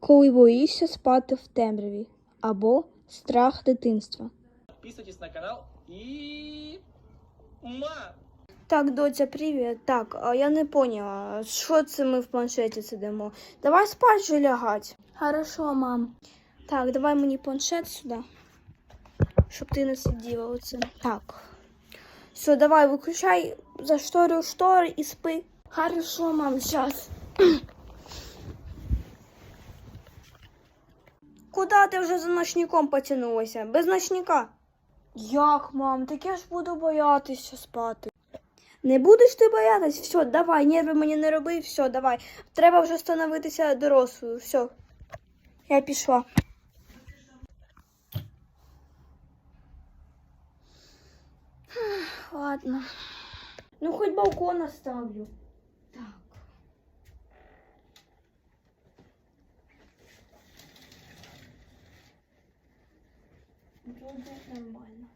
коли боїшся спати в темряві, або страх дитинства. Подписывайтесь на канал и... Ма! Так, доця, привіт. Так, а я не поняла, що це ми в планшеті сидимо. Давай спать же лягать. Хорошо, мам. Так, давай мені планшет сюди. Щоб ти не сиділа оце. Так. Все, давай, виключай за шторю штори і спи. Хорошо, мам, зараз. Куда ти вже за ночником потягнулася? Без ночника? Як, мам? Так я ж буду боятися спати. Не будеш ти боятись? Все, давай, нерви мені не роби, все, давай. Треба вже становитися дорослою. Все. Я пішла. Ладно. Ну, хоть балкон оставлю. Так. Буде нормально.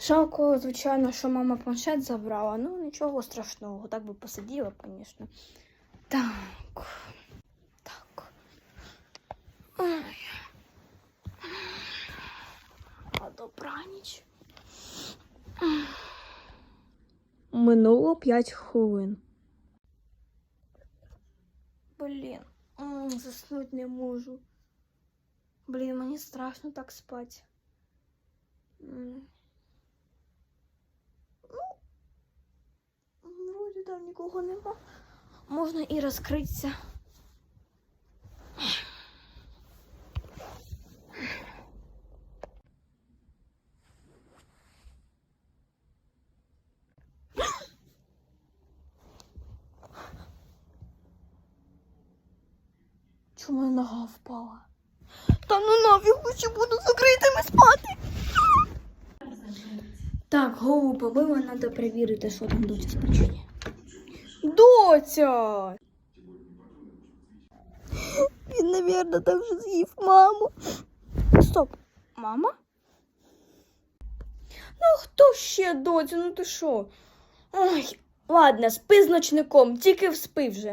Жалко, звичайно, що мама планшет забрала. Ну, нічого страшного. Так би посиділа, звісно. Так. Так. Ой. А добраніч. Минуло 5 хвилин. Блін, м, заснуть не можу. Блін, мені страшно так спати. Ну, вроді там нікого нема. Можна і розкритися. Чому нога впала? Та ну нафіг буду закритими спати. Так, голову побила, треба перевірити, що там доця спить чи ні. Доця! Він, напевно, там вже з'їв маму. Стоп, мама? Ну, хто ще, доця? Ну ти що? Ой, ладно, спи з ночником, тільки вспи вже.